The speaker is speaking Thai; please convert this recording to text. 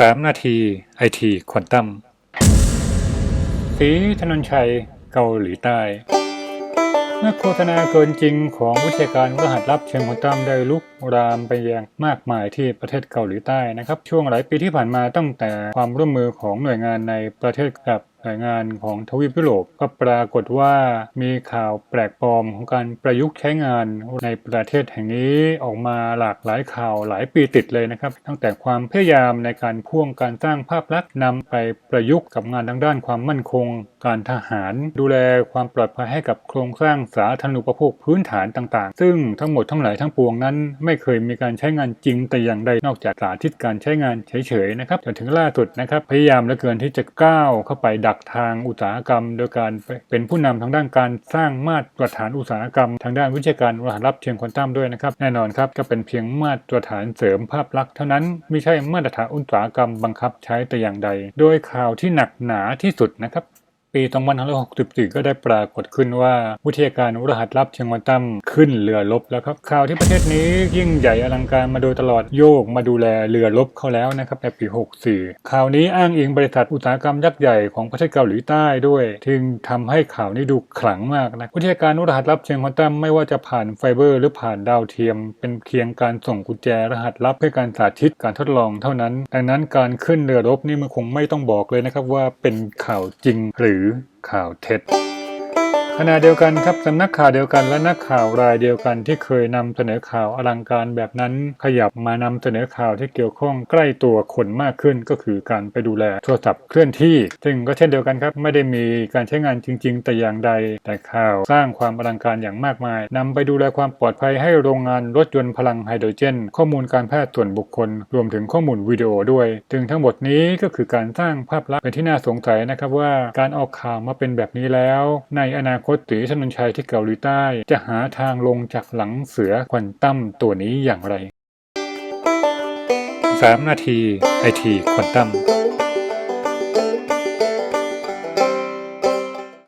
3 นาทีไอทีควอนตัมสีธนนชัยเกาหลีใต้เมื่อโฆษณาเกินจริงของวิทยาการรหัสลับเชิงควอนตัมได้ลุกรามไปยังมากมายที่ประเทศเกาหลีใต้นะครับ ช่วงหลายปีที่ผ่านมาตั้งแต่ความร่วมมือของหน่วยงานในประเทศกับ หน่วยงานของทวีปยุโรปก็ปรากฏว่ามีข่าวแปลกปลอมของการประยุกต์ใช้งานในประเทศแห่งนี้ออกมาหลากหลายข่าวหลายปีติดเลยนะครับ ตั้งแต่ความพยายามในการพ่วงการสร้างภาพลักษณ์นำไปประยุกต์กับงานทางด้านความมั่นคง การทหาร ดูแลความปลอดภัยให้กับโครงสร้างสาธารณูปโภคพื้นฐานต่างๆ ซึ่งทั้งหมดทั้งหลายทั้งปวงนั้น ไม่เคยมีการใช้งานจริงแต่อย่างใดนอกจากสาธิตการใช้งานเฉยๆนะครับจนถึงล่าสุดนะครับพยายามเหลือเกินที่จะก้าวเข้าไปดักทางอุตสาหกรรม โดยการเป็นผู้นำทางด้านการสร้างมาตรฐานอุตสาหกรรม ทางด้านวิชาการรหัสลับเชิงควอนตัมด้วยนะครับ แน่นอนครับก็เป็นเพียงมาตรฐานเสริมภาพลักษณ์เท่านั้นไม่ใช่มาตรฐานอุตสาหกรรมบังคับใช้แต่อย่างใด โดยข่าวที่หนักหนาที่สุดนะครับ ปี 2564 ก็ได้ปรากฏขึ้นว่าวิทยาการรหัสลับเชิงวอนตัมขึ้นเรือรบแล้วครับ ข่าวที่ประเทศนี้ยิ่งใหญ่อลังการมาโดยตลอดโยกมาดูแลเรือรบเขาแล้วนะครับในปี 64 ข่าวนี้อ้างอิงบริษัทอุตสาหกรรมยักษ์ใหญ่ของประเทศเกาหลีใต้ด้วยจึงทำให้ข่าวนี้ดูขลังมากนะวิทยาการรหัสลับเชิงควอนตัมไม่ว่าจะผ่านไฟเบอร์ หรือผ่านดาวเทียม เป็นเพียงการส่งกุญแจรหัสลับเพื่อการสาธิตการทดลองเท่านั้น ดังนั้นการขึ้นเรือรบนี่มันคงไม่ต้องบอกเลยนะครับว่าเป็นข่าวจริงหรือข่าวเท็จ ณะเดียวกันครับสำนักข่าวเดียวกันและนักข่าวรายเดียวกันที่เคยนำเสนอข่าวอลังการแบบนั้นขยับมานำเสนอข่าวที่เกี่ยวข้องใกล้ตัวคนมากขึ้นก็คือการไปดูแลโทรศัพท์เคลื่อนที่ ซึ่งก็เช่นเดียวกันครับ ไม่ได้มีการใช้งานจริง ๆ แต่อย่างใด แต่ข่าวสร้างความอลังการอย่างมากมายนำไปดูแลความปลอดภัยให้โรงงานรถยนต์พลังไฮโดรเจน ข้อมูลการแพทย์ส่วนบุคคล รวมถึงข้อมูลวิดีโอด้วยซึ่งทั้งหมดนี้ก็คือการสร้างภาพลักษณ์เป็นที่น่าสงสัยนะครับว่าการออกข่าวมาเป็นแบบนี้แล้ว ในอนาคตตีชนนชัยที่เกาหลีใต้ จะหาทางลงจากหลังเสือควันตั้มตัวนี้อย่างไร 3 นาทีไอทีควันตั้ม